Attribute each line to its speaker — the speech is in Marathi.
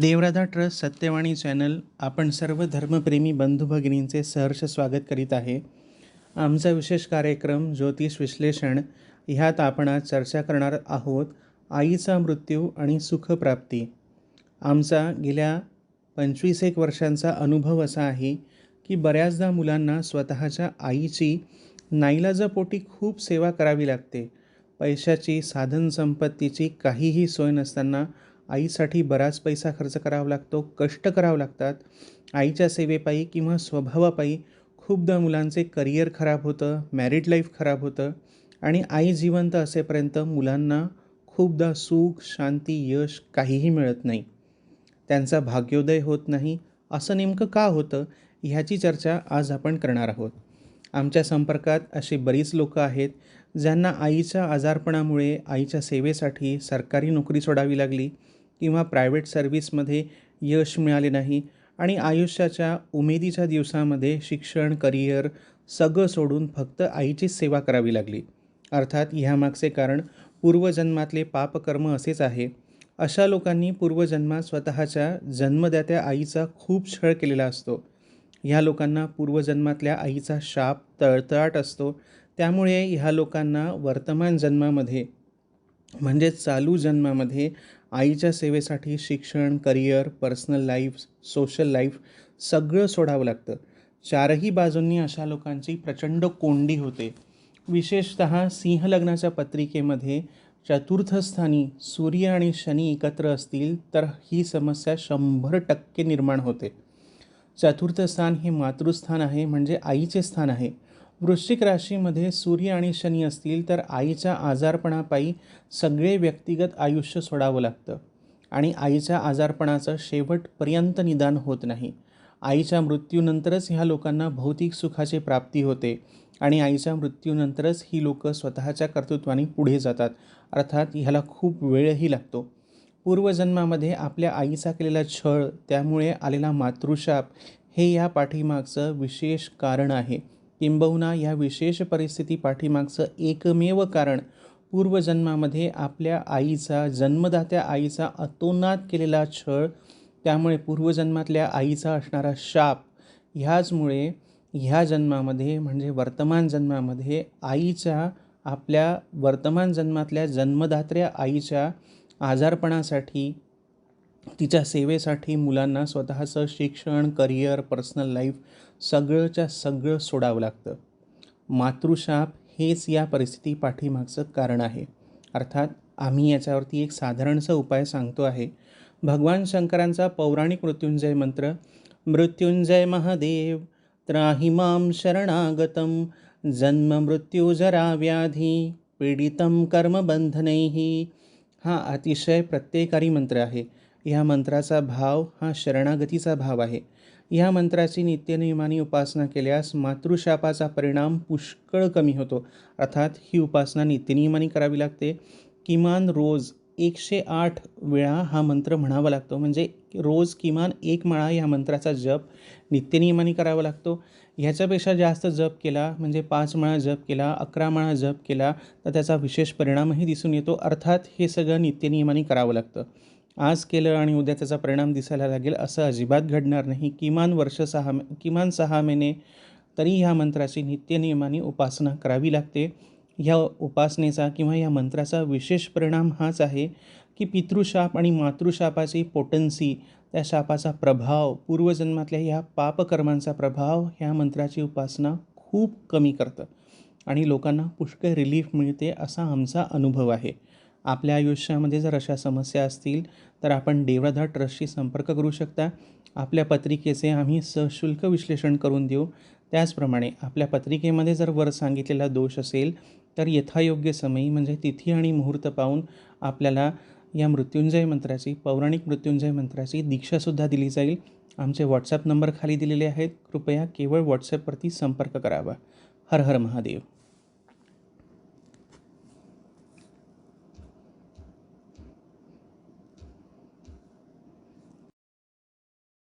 Speaker 1: देवराधा ट्रस्ट सत्यवाणी चॅनल आपण सर्व धर्मप्रेमी बंधू भगिनींचे सहर्ष स्वागत करीत आहे. आमचा विशेष कार्यक्रम ज्योतिष विश्लेषण ह्यात आपण आज चर्चा करणार आहोत आईचा मृत्यू आणि सुखप्राप्ती. आमचा गेल्या पंचवीस एक वर्षांचा अनुभव असा आहे की बऱ्याचदा मुलांना स्वतःच्या आईची नाईलाजापोटी खूप सेवा करावी लागते. पैशाची साधनसंपत्तीची काहीही सोय नसताना आईसाठी बराच पैसा खर्च करावा लागतो कष्ट करावं लागतात. आईच्या सेवेपायी किंवा स्वभावापायी खूपदा मुलांचे करिअर खराब होतं मॅरिड लाईफ खराब होतं आणि आई जिवंत असेपर्यंत मुलांना खूपदा सुख शांती यश काहीही मिळत नाही. त्यांचा भाग्योदय होत नाही असं नेमकं का होतं ह्याची चर्चा आज आपण करणार आहोत. आमच्या संपर्कात अशी बरीच लोकं आहेत ज्यांना आईच्या आजारपणामुळे आईच्या सेवेसाठी सरकारी नोकरी सोडावी लागली किंवा प्रायव्हेट सर्व्हिसमध्ये यश मिळाले नाही. आणि आयुष्याच्या उमेदीच्या दिवसामध्ये शिक्षण करिअर सगळं सोडून फक्त आईचीच सेवा करावी लागली. अर्थात ह्यामागचे कारण पूर्वजन्मातले पापकर्म असेच आहे. अशा लोकांनी पूर्वजन्मात स्वतःच्या जन्मदात्या आईचा खूप छळ केलेला असतो. ह्या लोकांना पूर्वजन्मातल्या आईचा शाप तळतळाट असतो. त्यामुळे ह्या लोकांना वर्तमान जन्मामध्ये म्हणजेच चालू जन्मामध्ये आईच्या सेवेसाठी शिक्षण career personal life social life सगळं सोडावं लागतं. चारही बाजूंनी अशा लोकांची प्रचंड कोंडी होते. विशेषत सिंहलग्नाच्या पत्रिकेमध्ये चतुर्थस्थानी सूर्य आणि शनी एकत्र असतील तर ही समस्या शंभर टक्के निर्माण होते. चतुर्थ स्थान हे मातृस्थान आहे म्हणजे आईचे स्थान आहे. वृश्चिक राशीमध्ये सूर्य आणि शनी असतील तर आईच्या आजारपणापायी सगळे व्यक्तिगत आयुष्य सोडावं लागतं. आणि आईच्या आजारपणाचं शेवटपर्यंत निदान होत नाही. आईच्या मृत्यूनंतरच ह्या लोकांना भौतिक सुखाची प्राप्ती होते आणि आईच्या मृत्यूनंतरच ही लोकं स्वतःच्या कर्तृत्वाने पुढे जातात. अर्थात ह्याला खूप वेळही लागतो. पूर्वजन्मामध्ये आपल्या आईचा केलेला छळ त्यामुळे आलेला मातृशाप हे या पाठीमागचं विशेष कारण आहे. किंबहुना या विशेष परिस्थिती पाठीमागचं एकमेव कारण पूर्वजन्मामध्ये आपल्या आईचा जन्मदात्या आईचा अतोनात केलेला छळ त्यामुळे पूर्वजन्मातल्या आईचा असणारा शाप ह्याचमुळे ह्या जन्मामध्ये म्हणजे वर्तमान जन्मामध्ये आईच्या आपल्या वर्तमान जन्मातल्या जन्मदात्र्या आईच्या आजारपणासाठी तिच्या सेवेसाठी मुलांना स्वतःचं शिक्षण करिअर पर्सनल लाईफ सगळंच्या सगळं सोडावं लागतं. मातृशाप हेच या परिस्थिती पाठीमागचं कारण आहे. अर्थात आम्ही याच्यावरती एक साधारणसा उपाय सांगतो आहे. भगवान शंकरांचा पौराणिक मृत्युंजय मंत्र मृत्युंजय महादेव त्राही माम शरणागतम जन्म मृत्यू जरा व्याधी पीडितम कर्मबंधनैही हा अतिशय प्रत्येकारी मंत्र आहे. ह्या मंत्राचा भाव हा शरणागतीचा भाव आहे. ह्या मंत्राची नित्यनियमाने उपासना केल्यास मातृशापाचा परिणाम पुष्कळ कमी होतो. अर्थात ही उपासना नित्यनियमाने करावी लागते. किमान रोज एकशे आठ वेळा हा मंत्र म्हणावा लागतो. म्हणजे रोज किमान एक माळा ह्या मंत्राचा जप नित्यनियमाने करावा लागतो. ह्याच्यापेक्षा जास्त जप केला म्हणजे पाच माळा जप केला अकरा माळा जप केला तर त्याचा विशेष परिणामही दिसून येतो. अर्थात हे सगळं नित्यनियमाने करावं लागतं. आज केलं आणि उद्या त्याचा परिणाम दिसायला लागेल असं अजिबात घडणार नाही. किमान वर्ष सहा किमान सहा महिने तरी ह्या मंत्राची नित्यनियमाने उपासना करावी लागते. ह्या उपासनेचा किंवा या मंत्राचा विशेष परिणाम हाच आहे की पितृशाप आणि मातृशापाची पोटन्सी त्या शापाचा प्रभाव पूर्वजन्मातल्या ह्या पापकर्मांचा प्रभाव ह्या मंत्राची उपासना खूप कमी करतं आणि लोकांना पुष्कळ रिलीफ मिळते असा आमचा अनुभव आहे. आपल्या आयुष्यामध्ये जर अशा समस्या असतील तर आपण देवराधा ट्रस्टशी संपर्क करू शकता. आपल्या पत्रिकेचे आम्ही सशुल्क विश्लेषण करून देऊ. त्याचप्रमाणे आपल्या पत्रिकेमध्ये जर वर सांगितलेला दोष असेल तर यथायोग्य समयी म्हणजे तिथी आणि मुहूर्त पाहून आपल्याला या मृत्युंजय मंत्राची पौराणिक मृत्युंजय मंत्राची दीक्षासुद्धा दिली जाईल. आमचे व्हॉट्सअप नंबर खाली दिलेले आहेत. कृपया केवळ व्हॉट्सअपवरती संपर्क करावा. हर हर महादेव.